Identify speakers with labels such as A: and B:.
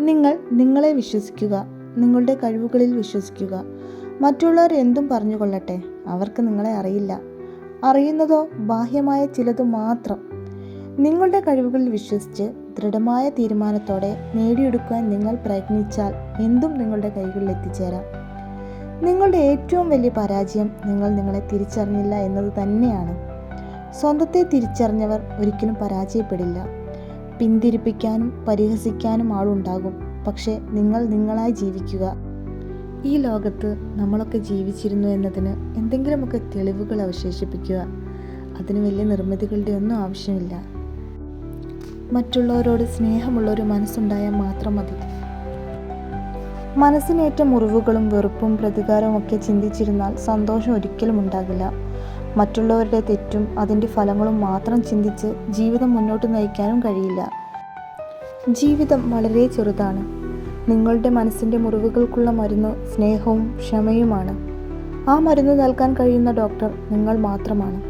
A: നിങ്ങൾ നിങ്ങളെ വിശ്വസിക്കുക നിങ്ങളുടെ കഴിവുകളിൽ വിശ്വസിക്കുക. മറ്റുള്ളവർ എന്തും പറഞ്ഞുകൊള്ളട്ടെ അവർക്ക് നിങ്ങളെ അറിയില്ല. അറിയുന്നതോ ബാഹ്യമായ ചിലത് മാത്രം. നിങ്ങളുടെ കഴിവുകളിൽ വിശ്വസിച്ച് ദൃഢമായ തീരുമാനത്തോടെ നേടിയെടുക്കാൻ നിങ്ങൾ പ്രയത്നിച്ചാൽ എന്തും നിങ്ങളുടെ കൈകളിൽ എത്തിച്ചേരാം. നിങ്ങളുടെ ഏറ്റവും വലിയ പരാജയം നിങ്ങൾ നിങ്ങളെ തിരിച്ചറിഞ്ഞില്ല എന്നത് തന്നെയാണ്. സ്വന്തത്തെ തിരിച്ചറിഞ്ഞവർ ഒരിക്കലും പരാജയപ്പെടില്ല. പിന്തിരിപ്പിക്കാനും പരിഹസിക്കാനും ആളുണ്ടാകും. പക്ഷെ നിങ്ങൾ നിങ്ങളായി ജീവിക്കുക. ഈ ലോകത്ത് നമ്മളൊക്കെ ജീവിച്ചിരുന്നു എന്നതിന് എന്തെങ്കിലുമൊക്കെ തെളിവുകൾ അവശേഷിപ്പിക്കുക. അതിന് വലിയ നിർമ്മിതികളുടെ ഒന്നും ആവശ്യമില്ല. മറ്റുള്ളവരോട് സ്നേഹമുള്ള ഒരു മനസ്സുണ്ടായാൽ മാത്രം മതി. മനസ്സിനേറ്റ മുറിവുകളും വെറുപ്പും പ്രതികാരവും ഒക്കെ ചിന്തിച്ചിരുന്നാൽ സന്തോഷം ഒരിക്കലും ഉണ്ടാകില്ല. മറ്റുള്ളവരുടെ തെറ്റും അതിന്റെ ഫലങ്ങളും മാത്രം ചിന്തിച്ച് ജീവിതം മുന്നോട്ട് നയിക്കാനും കഴിയില്ല. ജീവിതം വളരെ ചെറുതാണ്. നിങ്ങളുടെ മനസ്സിന്റെ മുറിവുകൾക്കുള്ള മരുന്ന് സ്നേഹവും ക്ഷമയുമാണ്. ആ മരുന്ന് നൽകാൻ കഴിയുന്ന ഡോക്ടർ നിങ്ങൾ മാത്രമാണ്.